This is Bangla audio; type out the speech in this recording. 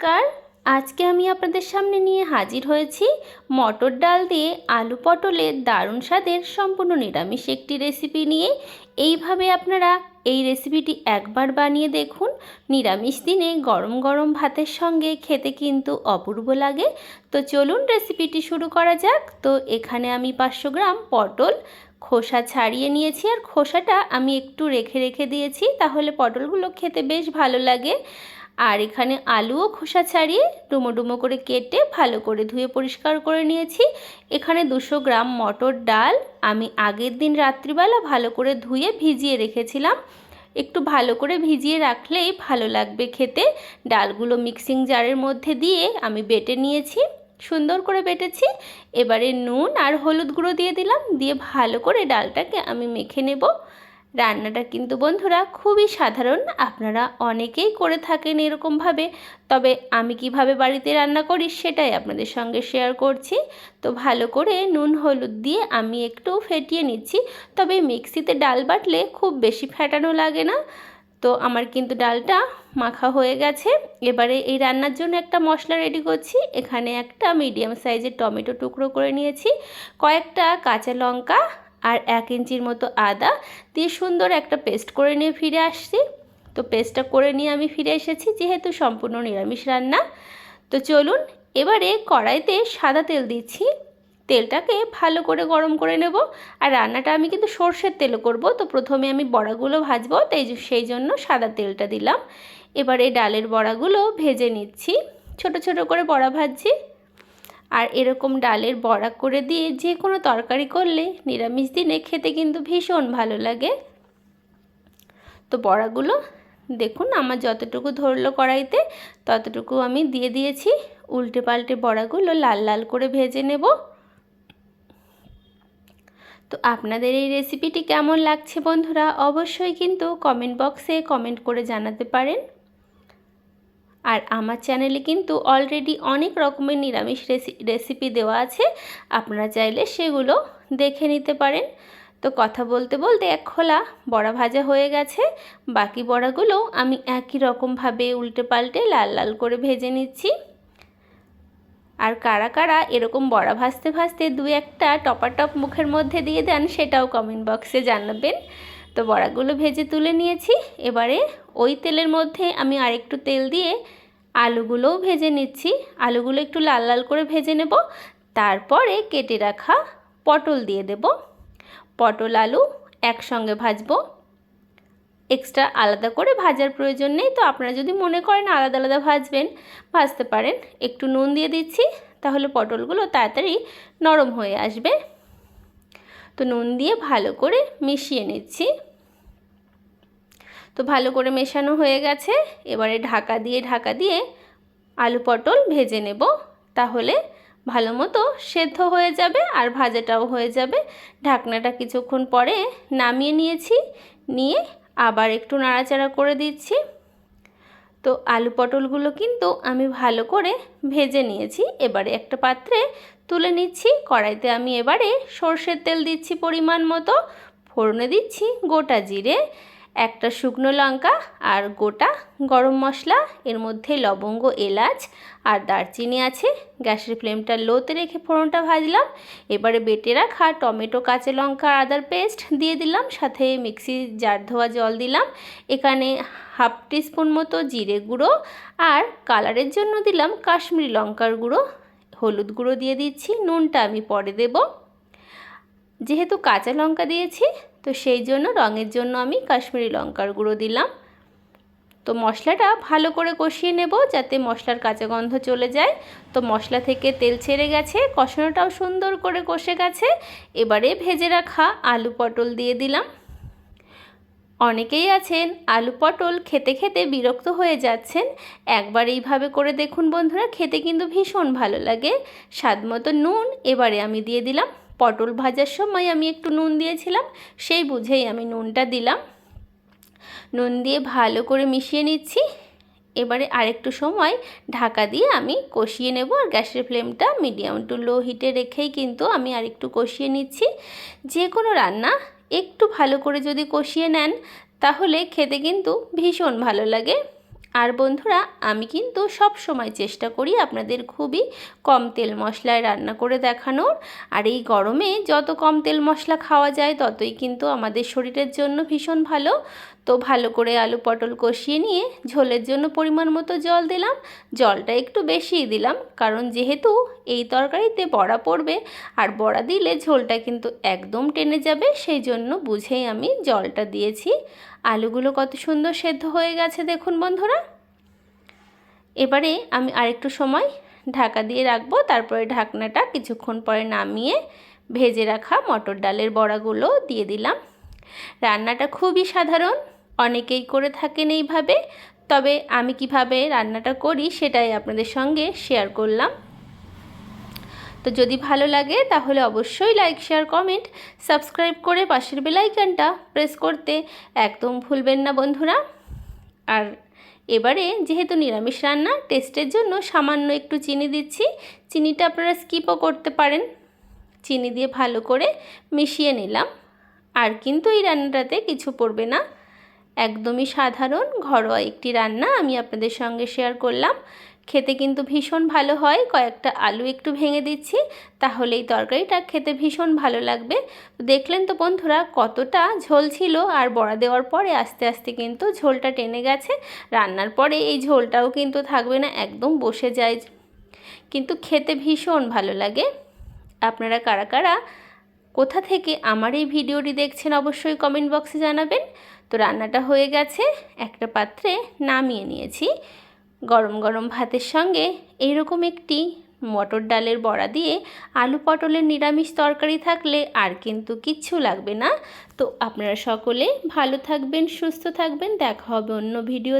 নমস্কার। আজকে আমি আপনাদের সামনে নিয়ে হাজির হয়েছি মটর ডাল দিয়ে আলু পটলের দারুণ স্বাদের সম্পূর্ণ নিরামিষ একটি রেসিপি নিয়ে। এইভাবে আপনারা এই রেসিপিটি একবার বানিয়ে দেখুন। নিরামিষ দিনে গরম গরম ভাতের সঙ্গে খেতে কিন্তু অপূর্ব লাগে। তো চলুন রেসিপিটি শুরু করা যাক। তো এখানে আমি পাঁচশো গ্রাম পটল খোসা ছাড়িয়ে নিয়েছি আর খোসাটা আমি একটু রেখে রেখে দিয়েছি। তাহলে পটলগুলো খেতে বেশ ভালো লাগে। আর এখানে আলুও খোসা ছাড়িয়ে ডুমো ডুমো করে কেটে ভালো করে ধুয়ে পরিষ্কার করে নিয়েছি। এখানে দুশো গ্রাম মটর ডাল আমি আগের দিন রাত্রিবেলা ভালো করে ধুয়ে ভিজিয়ে রেখেছিলাম। একটু ভালো করে ভিজিয়ে রাখলেই ভালো লাগবে খেতে। ডালগুলো মিক্সিং জারের মধ্যে দিয়ে আমি বেটে নিয়েছি, সুন্দর করে বেটেছি। এবারে নুন আর হলুদ গুঁড়ো দিয়ে দিলাম, দিয়ে ভালো করে ডালটাকে আমি মেখে নেব। রান্নাটা কিন্তু বন্ধুরা খুবই সাধারণ, আপনারা অনেকেই করে থাকেন এরকমভাবে। তবে আমি কীভাবে বাড়িতে রান্না করি সেটাই আপনাদের সঙ্গে শেয়ার করছি। তো ভালো করে নুন, হলুদ দিয়ে আমি একটু ফেটিয়ে নিচ্ছি। তবে মিক্সিতে ডাল বাটলে খুব বেশি ফেটানো লাগে না। তো আমার কিন্তু ডালটা মাখা হয়ে গেছে। এবারে এই রান্নার জন্য একটা মশলা রেডি করছি। এখানে একটা মিডিয়াম সাইজের টমেটো টুকরো করে নিয়েছি। কয়েকটা কাঁচা লঙ্কা আর এক ইঞ্চির মতো আদা দিয়ে সুন্দর একটা পেস্ট করে নিয়ে ফিরে আসছি। তো পেস্টটা করে নিয়ে আমি ফিরে এসেছি, যেহেতু সম্পূর্ণ নিরামিষ রান্না। তো চলুন, এবারে কড়াইতে সাদা তেল দিচ্ছি। তেলটাকে ভালো করে গরম করে নেব। আর রান্নাটা আমি কিন্তু সর্ষের তেল করব। তো প্রথমে আমি বড়াগুলো ভাজবো তাই সেই জন্য সাদা তেলটা দিলাম। এবারে ডালের বড়াগুলো ভেজে নিচ্ছি। ছোট ছোট করে বড়া ভাজছি। আর এরকম ডালের বড়া করে দিয়ে যে কোনো তরকারি করলে নিরামিষ দিনে খেতে কিন্তু ভীষণ ভালো লাগে। তো বড়াগুলো দেখুন আমার যতটুকু ধরলো কড়াইতে, ততটুকু আমি দিয়ে দিয়েছি। উল্টে পাল্টে বড়াগুলো লাল লাল করে ভেজে নেব। তো আপনাদের এই রেসিপিটি কেমন লাগছে বন্ধুরা অবশ্যই কিন্তু কমেন্ট বক্সে কমেন্ট করে জানাতে পারেন। আর আমার চ্যানেলে কিন্তু অলরেডি অনেক রকমের নিরামিষ রেসিপি দেওয়া আছে। আপনারা চাইলে সেগুলো দেখে নিতে পারেন। তো কথা বলতে বলতে এক খোলা বড়া ভাজা হয়ে গেছে। বাকি বড়াগুলো আমি একই রকমভাবে উল্টে পাল্টে লাল লাল করে ভেজে নিচ্ছি। আর কারা কারা এরকম বড়া ভাজতে ভাজতে দু একটা টপাটপ মুখের মধ্যে দিয়ে দেন, সেটাও কমেন্ট বক্সে জানাবেন। তো বড়াগুলো ভেজে তুলে নিয়েছি। এবারে ওই তেলের মধ্যে আমি আরেকটু তেল দিয়ে আলুগুলোও ভেজে নিচ্ছি। আলুগুলো একটু লাল লাল করে ভেজে নেব। তারপরে কেটে রাখা পটল দিয়ে দেব। পটল, আলু একসঙ্গে ভাজবো। এক্সট্রা আলাদা করে ভাজার প্রয়োজন নেই। তো আপনারা যদি মনে করেন আলাদা আলাদা ভাজবেন, ভাজতে পারেন। একটু নুন দিয়ে দিচ্ছি, তাহলে পটলগুলো তাড়াতাড়ি নরম হয়ে আসবে। তো নুন দিয়ে ভালো করে মিশিয়ে নিচ্ছি। তো ভালো করে মেশানো হয়ে গেছে। এবারে ঢাকা দিয়ে ঢাকা দিয়ে আলু পটল ভেজে নেব। তাহলে ভালো মতো সেদ্ধ হয়ে যাবে আর ভাজাটাও হয়ে যাবে। ঢাকনাটা কিছুক্ষণ পরে নামিয়ে নিয়েছি। নিয়ে আবার একটু নাড়াচাড়া করে দিচ্ছি। তো আলু পটলগুলো কিন্তু আমি ভালো করে ভেজে নিয়েছি। এবারে একটা পাত্রে তুলে নিচ্ছি। কড়াইতে আমি এবারে সর্ষের তেল দিচ্ছি পরিমাণ মতো। ফোড়নে দিচ্ছি গোটা জিরে। একটা শুকনো লঙ্কা আর গোটা গরম মশলা, এর মধ্যে লবঙ্গ, এলাচ আর দারচিনি আছে। গ্যাসের ফ্লেমটা লোতে রেখে ফোড়নটা ভাজলাম। এবারে বেটে রাখা টমেটো, কাঁচা লঙ্কা আদার পেস্ট দিয়ে দিলাম। সাথে মিক্সি জার ধোয়া জল দিলাম। এখানে হাফ টিস্পুন মতো জিরে গুঁড়ো আর কালারের জন্য দিলাম কাশ্মীরি লঙ্কার গুঁড়ো। হলুদ গুঁড়ো দিয়ে দিচ্ছি, নুনটা আমি পরে দেব। যেহেতু কাঁচা লঙ্কা দিয়েছি তো সেই জন্য রঙের জন্য আমি কাশ্মীরি লঙ্কার গুঁড়ো দিলাম। তো মশলাটা ভালো করে কষিয়ে নেব যাতে মশলার কাঁচা গন্ধ চলে যায়। তো মশলা থেকে তেল ছেড়ে গেছে, কষানোটাও সুন্দর করে কষে গেছে। এবারে ভেজে রাখা আলু পটল দিয়ে দিলাম। অনেকেই আছেন আলু পটল খেতে খেতে বিরক্ত হয়ে যাচ্ছেন। একবার এইভাবে করে দেখুন বন্ধুরা, খেতে কিন্তু ভীষণ ভালো লাগে। স্বাদ মতো নুন এবারে আমি দিয়ে দিলাম। পটল ভাজার সময় আমি একটু নুন দিয়েছিলাম, সেই বুঝেই আমি নুনটা দিলাম। নুন দিয়ে ভালো করে মিশিয়ে নিচ্ছি। এবারে আরেকটু সময় ঢাকা দিয়ে আমি কষিয়ে নেব আর গ্যাসের ফ্লেমটা মিডিয়াম টু লো হিটে রেখেই কিন্তু আমি আরেকটু কষিয়ে নিচ্ছি। যে কোনো রান্না একটু ভালো করে যদি কষিয়ে নেন, তাহলে খেতে কিন্তু ভীষণ ভালো লাগে। আর বন্ধুরা, আমি কিন্তু সব সময় চেষ্টা করি আপনাদের খুবই কম তেল মশলায় রান্না করে দেখানোর। আর এই গরমে যত কম তেল মশলা খাওয়া যায়, ততই কিন্তু আমাদের শরীরের জন্য ভীষণ ভালো। তো ভালো করে আলু পটল কষিয়ে নিয়ে ঝোলের জন্য পরিমাণ মতো জল দিলাম। জলটা একটু বেশিই দিলাম, কারণ যেহেতু এই তরকারিতে বড়া পড়বে, আর বড়া দিলে ঝোলটা কিন্তু একদম টেনে যাবে, সেই জন্য বুঝেই আমি জলটা দিয়েছি। আলুগুলো কত সুন্দর সেদ্ধ হয়ে গেছে দেখুন বন্ধুরা। এবারে আমি আরেকটু সময় ঢাকা দিয়ে রাখব, তারপরে ঢাকনাটা কিছুক্ষণ পরে নামিয়ে ভেজে রাখা মটর ডালের বড়াগুলো দিয়ে দিলাম। রান্নাটা খুবই সাধারণ, অনেকেই করে থাকেন এইভাবে, তবে আমি কীভাবে রান্নাটা করি সেটাই আপনাদের সঙ্গে শেয়ার করলাম। তো যদি ভালো লাগে, তাহলে অবশ্যই লাইক শেয়ার কমেন্ট সাবস্ক্রাইব করে পাশের বেলাইকানটা প্রেস করতে একদম ভুলবেন না বন্ধুরা। আর এবারে যেহেতু নিরামিষ রান্না টেস্টের জন্য সামান্য একটু চিনি দিচ্ছি। চিনিটা আপনারা স্কিপও করতে পারেন। চিনি দিয়ে ভালো করে মিশিয়ে নিলাম। আর কিন্তু এই রান্নাটাতে কিছু পড়বে না। একদমই সাধারণ ঘরোয়া একটি রান্না আমি আপনাদের সঙ্গে শেয়ার করলাম। খেতে কিন্তু ভীষণ ভালো হয়। কয়েকটা আলু একটু ভেঙে দিচ্ছি তাহলে এই তরকারিটা খেতে ভীষণ ভালো লাগবে। দেখলেন তো বন্ধুরা, কতটা ঝোল ছিল, আর বড়া দেওয়ার পরে আস্তে আস্তে কিন্তু ঝোলটা টেনে গেছে। রান্নার পরে এই ঝোলটাও কিন্তু থাকবে না, একদম বসে যায়। কিন্তু খেতে ভীষণ ভালো লাগে। আপনারা কারা কারা, কোথা থেকে আমার এই ভিডিওটি দেখছেন অবশ্যই কমেন্ট বক্সে জানাবেন। তো রান্নাটা হয়ে গেছে, একটা পাত্রে নামিয়ে নিয়েছি। গরম গরম ভাতের সঙ্গে এইরকম একটি মটর ডালের বড়া দিয়ে আলু পটলের নিরামিষ তরকারি থাকলে আর কিন্তু কিচ্ছু লাগবে না। তো আপনারা সকলে ভালো থাকবেন, সুস্থ থাকবেন। দেখা হবে অন্য ভিডিও